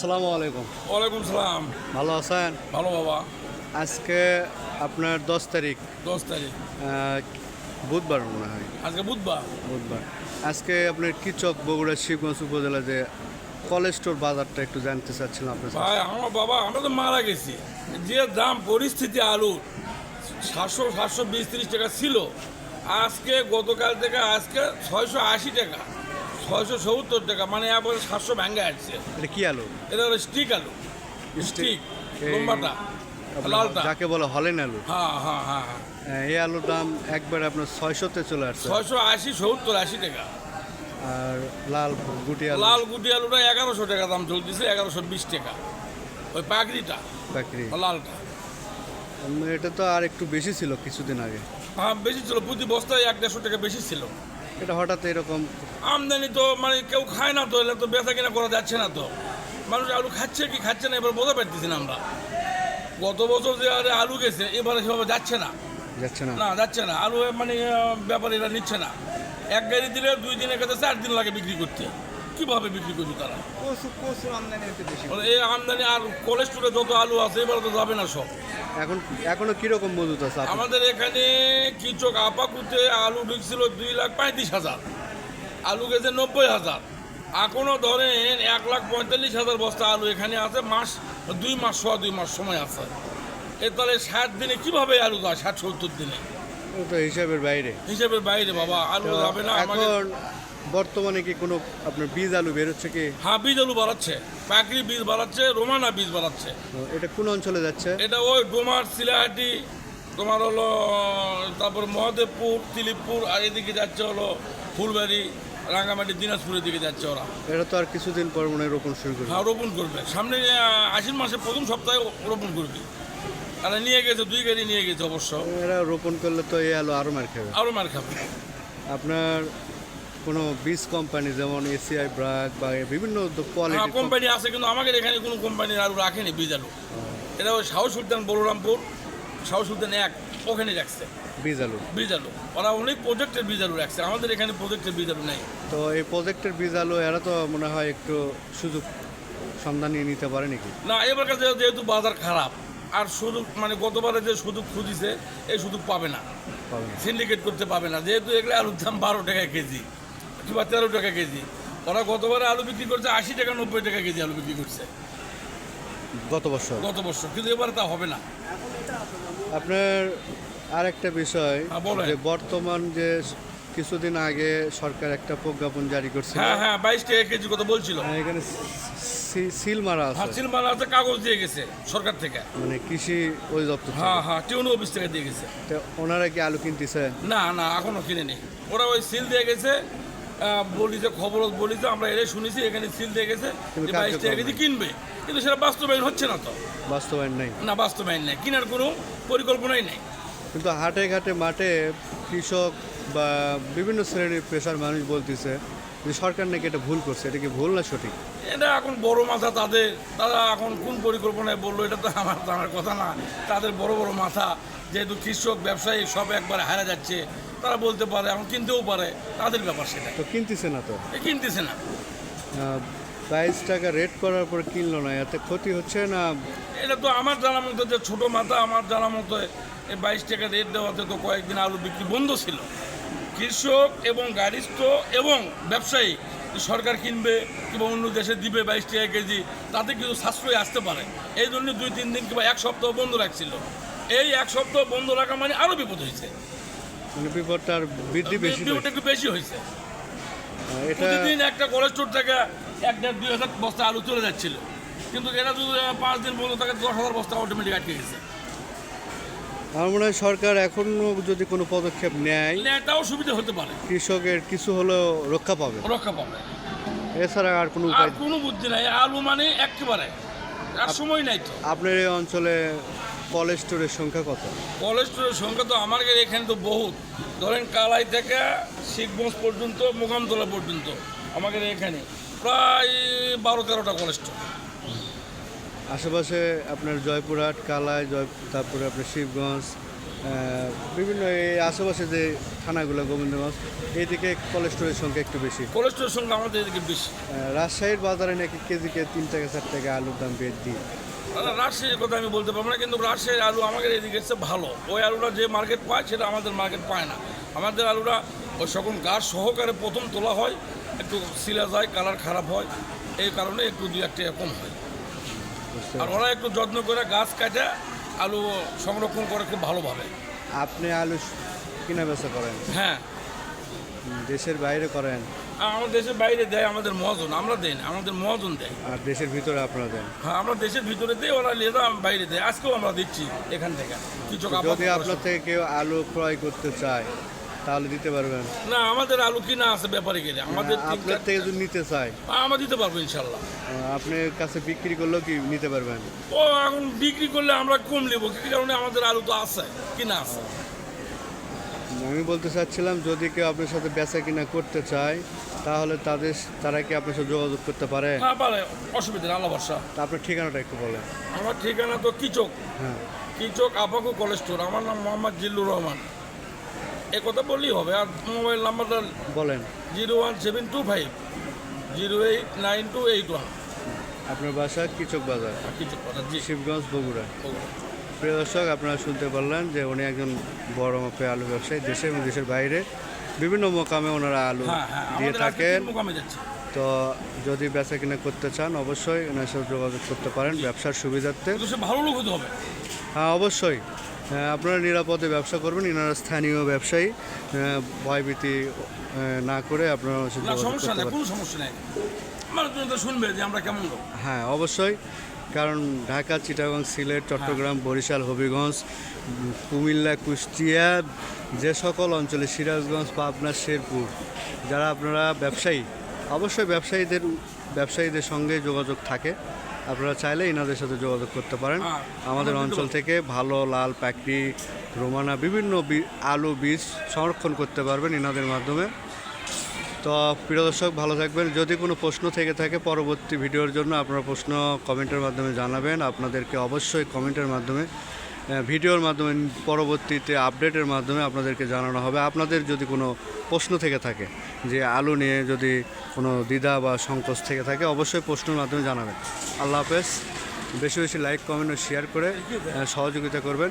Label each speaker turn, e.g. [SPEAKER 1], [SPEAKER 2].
[SPEAKER 1] আসসালামু আলাইকুম।
[SPEAKER 2] ওয়ালাইকুম সালাম।
[SPEAKER 1] ভালো আছেন?
[SPEAKER 2] ভালো বাবা।
[SPEAKER 1] আজকে আপনার দশ তারিখ।
[SPEAKER 2] দশ তারিখ।
[SPEAKER 1] বুধবার মনে হয়।
[SPEAKER 2] আজকে বুধবার।
[SPEAKER 1] বুধবার। আজকে আপনার কিচক বগুড়া শিবগঞ্জ উপজেলা যে কলেজ স্টোর বাজারটা একটু জানতে চাচ্ছিলাম আপনার।
[SPEAKER 2] ভাই আমার বাবা আমরা তো মারা গেছি। যে দাম পরিস্থিতি আলুর সাতশো সাতশো বিশ তিরিশ টাকা ছিল। আজকে গতকাল থেকে আজকে ছয়শো আশি টাকা। ছয়শো সত্তর টাকা মানে একবারে সাতশো ভেঙে আসছে।
[SPEAKER 1] এটা কি আলু?
[SPEAKER 2] এটা হলো স্টিক আলু। স্টিক? লম্বাটা লালটা।
[SPEAKER 1] যাকে বলে হলেন আলু।
[SPEAKER 2] হ্যাঁ হ্যাঁ হ্যাঁ হ্যাঁ।
[SPEAKER 1] আহ, এই আলুর দাম একবার আপনার ছয়শোতে চলে আসছে।
[SPEAKER 2] ছয়শো আশি সত্তর আশি টাকা।
[SPEAKER 1] আর লাল গুটি আলু।
[SPEAKER 2] লাল গুটি আলুটা এগারোশো টাকা দাম চলতেছে এগারোশো বিশ টাকা। ওই পাকড়িটা
[SPEAKER 1] বাকরি
[SPEAKER 2] লালটা।
[SPEAKER 1] এটা তো আর একটু বেশি ছিল কিছুদিন আগে।
[SPEAKER 2] হ্যাঁ বেশি ছিল প্রতি বস্তায় এক দেড়শো টাকা বেশি ছিল।
[SPEAKER 1] এটা হঠাৎ এরকম?
[SPEAKER 2] আমদানি তো মানে কেউ খায় না তো এলে তো বেচা কিনা করা যাচ্ছে না তো। মানুষ আলু খাচ্ছে কি খাচ্ছে না এবার বোঝা পারতেছি না আমরা। গত বছর যে আরে আলু গেছে এবারে সেভাবে যাচ্ছে না।
[SPEAKER 1] যাচ্ছে না?
[SPEAKER 2] না যাচ্ছে না। আলু মানে ব্যাপারীরা নিচ্ছে না। এক গাড়ি দিলে দুই দিনের কাছে চার দিন লাগে বিক্রি করতে। কীভাবে বিক্রি করবে তারা?
[SPEAKER 1] প্রচুর প্রচুর আমদানি হতে বেশি।
[SPEAKER 2] মানে এই আমদানি আর কোলেস্টোরে যত আলু আছে এবারে তো যাবে না সব।
[SPEAKER 1] এখন এখনও কীরকম মজুত আছে
[SPEAKER 2] আমাদের এখানে কিচক আপাকুতে আলু ঢুকছিল দুই লাখ পঁয়ত্রিশ হাজার আলু গেছে নব্বই হাজার। এখনও ধরেন এক লাখ পঁয়তাল্লিশ হাজার বস্তা আলু এখানে আছে মাস দুই মাস সোয়া দুই মাস সময় আছে। এ তাহলে ষাট দিনে কীভাবে আলু দেয় ষাট সত্তর দিনে?
[SPEAKER 1] হিসাবের বাইরে।
[SPEAKER 2] হিসেবের বাইরে বাবা আলু যাবে না
[SPEAKER 1] এখন বর্তমানে কি কোনো আপনার বীজ আলু বেরোচ্ছে কি?
[SPEAKER 2] হ্যাঁ বীজ আলু বাড়াচ্ছে। পাকড়ি বীজ বাড়াচ্ছে রোমানা বীজ বাড়াচ্ছে।
[SPEAKER 1] এটা কোন অঞ্চলে যাচ্ছে?
[SPEAKER 2] এটা ওই ডোমার সিলাহাটি তোমার হলো তারপর মহাদেবপুর তিলিপপুর আর এদিকে যাচ্ছে হলো ফুলবাড়ি রাঙ্গামাটি দিনাজপুরের দিকে যাচ্ছে ওরা।
[SPEAKER 1] এটা তো আর কিছুদিন পর মনে হয় রোপণ শুরু করবে।
[SPEAKER 2] হ্যাঁ রোপণ করবে। সামনে আশ্বিন মাসের প্রথম সপ্তাহে রোপণ করবে। আর নিয়ে গেছে দুই গাড়ি নিয়ে গেছে অবশ্য।
[SPEAKER 1] এরা রোপণ করলে তো এই আলু আরও মার খাবে।
[SPEAKER 2] আরও মার খাবে।
[SPEAKER 1] আপনার কোনো বীজ কোম্পানি যেমন এসিআই ব্রাক বা বিভিন্ন
[SPEAKER 2] হ্যাঁ
[SPEAKER 1] কোয়ালিটি
[SPEAKER 2] কোম্পানি আছে কিন্তু আমাদের এখানে কোনো কোম্পানি আলু রাখেনি বীজ আলু এটা ওই শাহ সুলতান বলরামপুর শাহ সুলতান এক ওখানে রাখছে।
[SPEAKER 1] বীজ আলু
[SPEAKER 2] বীজ আলু ওরা অনেক প্রজেক্টের বীজ আলু রাখছে আমাদের এখানে প্রজেক্টের বীজ আলু নেই।
[SPEAKER 1] তো এই প্রজেক্টের বীজ আলু এরা তো মনে হয় একটু সুযোগ সন্ধান নিয়ে নিতে পারে নাকি?
[SPEAKER 2] না এবার কাছে যেহেতু বাজার খারাপ আর সুযোগ মানে গতবারে যে সুযোগ খুঁজিছে এই সুযোগ পাবে না।
[SPEAKER 1] পাবে না।
[SPEAKER 2] সিন্ডিকেট করতে পাবে না যেহেতু এগুলো আলুর দাম বারো টাকা কেজি। কিংবা তেরো টাকা কেজি। ওরা গতবারে আলু বিক্রি করছে আশি টাকা নব্বই টাকা কেজি আলু বিক্রি করছে।
[SPEAKER 1] গত বছর?
[SPEAKER 2] গত বছর কিন্তু এবারে তা হবে না।
[SPEAKER 1] আপনার আরেকটা বিষয়
[SPEAKER 2] হ্যাঁ।
[SPEAKER 1] যে বর্তমান যে কিছুদিন আগে সরকার একটা প্রজ্ঞাপন জারি করছে
[SPEAKER 2] হ্যাঁ হ্যাঁ বাইশ টাকা কেজি কথা বলছিল।
[SPEAKER 1] এখানে সিল মারা আছে।
[SPEAKER 2] হাসিল মাল আছে কাগজ দিয়ে গেছে সরকার থেকে।
[SPEAKER 1] মানে কৃষি অধিদপ্তর থেকে।
[SPEAKER 2] হ্যাঁ হ্যাঁ টিউন অফিস থেকে দিয়ে গেছে।
[SPEAKER 1] তো ওনারা কি আলু কিনতেছে?
[SPEAKER 2] না না এখনও কিনে নেই ওরা ওই সিল দিয়ে গেছে আহ, বলিছে খবর বলিছে আমরা এটাই শুনেছি এখানে সিল দিয়ে গেছে যে বাইশ টাকা কেজি কিনবে। কিন্তু সেটা বাস্তবায়ন হচ্ছে না তো।
[SPEAKER 1] বাস্তবায়ন নেই।
[SPEAKER 2] না বাস্তবায়ন নেই। কেনার কোনো পরিকল্পনাই নেই।
[SPEAKER 1] কিন্তু হাটে ঘাটে মাঠে কৃষক বা বিভিন্ন শ্রেণির পেশার মানুষ বলতেছে যে সরকার নাকি এটা ভুল করছে। এটা কি ভুল না সঠিক?
[SPEAKER 2] এটা এখন বড় মাথা তাদের তারা এখন কোন পরিকল্পনায় বলল এটা তো আমার জানার কথা না। তাদের বড় বড় মাথা যেহেতু কৃষক ব্যবসায়ী সব একবারে হারা যাচ্ছে তারা বলতে পারে এখন কিনতেও পারে তাদের ব্যাপার সেটা।
[SPEAKER 1] তো কিনতেছে না তো?
[SPEAKER 2] এ কিনতেছে না।
[SPEAKER 1] বাইশ টাকা রেট করার পর কিনলো না এতে ক্ষতি হচ্ছে না?
[SPEAKER 2] এটা তো আমার জানা মতো যে ছোটো মাথা আমার জানা মতো এই বাইশ টাকা রেট দেওয়াতে তো কয়েকদিন আলু বিক্রি বন্ধ ছিল। কৃষক এবং গাড়িস্থ এবং ব্যবসায়ী সরকার কিনবে কিংবা অন্য দেশে দিবে বাইশ টাকা কেজি তাতে কিন্তু সাশ্রয় আসতে পারে। এই জন্য দুই তিন দিন কিংবা এক সপ্তাহ বন্ধ রাখছিল। এই এক সপ্তাহ বন্ধ রাখা মানে আরও বিপদ হয়েছে।
[SPEAKER 1] মানে বিপদটা আর বৃদ্ধি বেশি
[SPEAKER 2] বিপদটা। একটু বেশি হয়েছে।
[SPEAKER 1] এটা
[SPEAKER 2] প্রতিদিন একটা কোলেস্টোর থেকে এক দেড় দুই হাজার বস্তা আলু চলে যাচ্ছিল। কিন্তু এটা যদি পাঁচ দিন বন্ধ থাকে দশ হাজার বস্তা অটোমেটিক আটকে গেছে।
[SPEAKER 1] আমার মনে হয় সরকার এখনও যদি কোনো পদক্ষেপ নেয়
[SPEAKER 2] এটাও সুবিধা হতে পারে।
[SPEAKER 1] কৃষকের কিছু হলেও রক্ষা পাবে।
[SPEAKER 2] রক্ষা পাবে।
[SPEAKER 1] এছাড়া আর কোনো উপায়
[SPEAKER 2] কোনো বুদ্ধি নাই। আলু মানে একেবারে আর সময় নাই তো।
[SPEAKER 1] আপনার এই অঞ্চলে কলেজ স্টোরের সংখ্যা কত?
[SPEAKER 2] কোলেস্টোরের সংখ্যা তো আমার এখানে তো বহুত। ধরেন কালাই থেকে শিখগঞ্জ পর্যন্ত মোকামতলা পর্যন্ত আমাদের এখানে। প্রায় বারো তেরোটা কোলেস্টোর
[SPEAKER 1] আশেপাশে আপনার জয়পুরহাট কালাই জয় তারপরে আপনার শিবগঞ্জ বিভিন্ন এই আশেপাশে যে থানাগুলো গোবিন্দগঞ্জ এইদিকে কোলেস্টোরের সংখ্যা একটু বেশি।
[SPEAKER 2] কোলেস্ট্রল সংখ্যা আমাদের এদিকে বেশি।
[SPEAKER 1] রাজশাহীর বাজারে নাকি কেজিকে তিন টাকা চার টাকা আলুর দাম বৃদ্ধি?
[SPEAKER 2] রাজশাহীর কথা আমি বলতে পারব না কিন্তু রাজশাহীর আলু আমাদের এদিকে এসে ভালো। ওই আলুটা যে মার্কেট পায় সেটা আমাদের মার্কেট পায় না। আমাদের আলুটা ওই সকল গাছ সহকারে প্রথম তোলা হয় একটু সিলা যায় কালার খারাপ হয় এই কারণে একটু দু একটা কম হয়। আর ওরা একটু যত্ন করে গাছ কাটে আলু সংরক্ষণ করে খুব ভালোভাবে।
[SPEAKER 1] আপনি আলু কিনা বেচা করেন?
[SPEAKER 2] হ্যাঁ।
[SPEAKER 1] দেশের বাইরে করেন?
[SPEAKER 2] আমার দেশের বাইরে দেয় আমাদের মহাজন আমরা দেই না আমাদের মহাজন দেয়।
[SPEAKER 1] আর দেশের ভিতরে আপনারা দেন?
[SPEAKER 2] হ্যাঁ আমরা দেশের ভিতরে দিই ওরা নিয়ে যায় বাইরে দেয় আজকেও আমরা দিচ্ছি এখান থেকে। কিছু
[SPEAKER 1] যদি আপনার থেকে কেউ আলু ক্রয় করতে চায় তাহলে দিতে পারবেন?
[SPEAKER 2] না আমাদের আলু কিনা আছে ব্যাপারে গেলে। আমাদের তিন
[SPEAKER 1] আপনার থেকে যদি নিতে চায়।
[SPEAKER 2] আমরা দিতে পারব ইনশাল্লাহ
[SPEAKER 1] আপনার কাছে বিক্রি করলেও কি নিতে পারবেন?
[SPEAKER 2] ও এখন বিক্রি করলে আমরা কম নেব কি কারণে আমাদের আলু তো আছে কিনা আছে।
[SPEAKER 1] আমি বলতে চাচ্ছিলাম যদি কেউ আপনার সাথে বেচা কিনা করতে চায় তাহলে তাদের তারা কি আপনার সাথে যোগাযোগ করতে পারে?
[SPEAKER 2] হ্যাঁ পারে। অসুবিধা নেই, আল্লাহ ভরসা।
[SPEAKER 1] তা আপনার ঠিকানাটা একটু বলেন।
[SPEAKER 2] আমার ঠিকানা তো কিচক।
[SPEAKER 1] হ্যাঁ।
[SPEAKER 2] কিচক আপাকু কলেজ স্টোর। আমার নাম মোহাম্মদ জিল্লুর রহমান। এ কথা বললেই হবে। আর মোবাইল নাম্বারটা
[SPEAKER 1] বলেন।
[SPEAKER 2] Zero one seven two five zero eight nine two eight one.
[SPEAKER 1] আপনার বাসা কিচক বাজার?
[SPEAKER 2] কিচক কথা জি।
[SPEAKER 1] শিবগঞ্জ বগুড়া।
[SPEAKER 2] ও,
[SPEAKER 1] প্রিয় দর্শক আপনারা শুনতে পারলেন যে উনি একজন বড় মাপে আলু ব্যবসায়ী দেশে এবং দেশের বাইরে। বিভিন্ন মোকামে ওনারা আলু
[SPEAKER 2] হ্যাঁ হ্যাঁ
[SPEAKER 1] দিয়ে থাকেন। তো যদি বেচা কিনা করতে চান অবশ্যই ওনার সাথে যোগাযোগ করতে পারেন ব্যবসার সুবিধার্থে।
[SPEAKER 2] ভালো লোক হতে হবে।
[SPEAKER 1] হ্যাঁ অবশ্যই। হ্যাঁ, আপনারা নিরাপদে ব্যবসা করবেন এনারা স্থানীয় ব্যবসায়ী। ভয়ভীতি না করে আপনারা
[SPEAKER 2] সমস্যা নেই কোনো সমস্যা নেই। শুনবে যে আমরা কেমন
[SPEAKER 1] হ্যাঁ অবশ্যই। কারণ ঢাকা চিটাগাং সিলেট চট্টগ্রাম বরিশাল হবিগঞ্জ কুমিল্লা কুষ্টিয়া যে সকল অঞ্চলে সিরাজগঞ্জ পাবনা শেরপুর যারা আপনারা ব্যবসায়ী অবশ্যই ব্যবসায়ীদের ব্যবসায়ীদের সঙ্গে যোগাযোগ থাকে। আপনারা চাইলে এনাদের সাথে যোগাযোগ করতে পারেন।
[SPEAKER 2] হ্যাঁ,
[SPEAKER 1] আমাদের অঞ্চল থেকে ভালো লাল প্যাকড়ি রোমানা বিভিন্ন আলু বীজ সংরক্ষণ করতে পারবেন এনাদের মাধ্যমে। তো প্রিয় দর্শক, ভালো থাকবেন। যদি কোনো প্রশ্ন থেকে থাকে, পরবর্তী ভিডিওর জন্য আপনারা প্রশ্ন কমেন্টের মাধ্যমে জানাবেন। আপনাদেরকে অবশ্যই কমেন্টের মাধ্যমে ভিডিওর মাধ্যমে, পরবর্তীতে আপডেটের মাধ্যমে আপনাদেরকে জানানো হবে। আপনাদের যদি কোনো প্রশ্ন থেকে থাকে, যে আলু নিয়ে যদি কোনো দ্বিধা বা সংকোচ থেকে থাকে, অবশ্যই প্রশ্নের মাধ্যমে জানাবেন। আল্লাহ হাফেজ। বেশি বেশি লাইক কমেন্ট ও শেয়ার করে সহযোগিতা করবেন।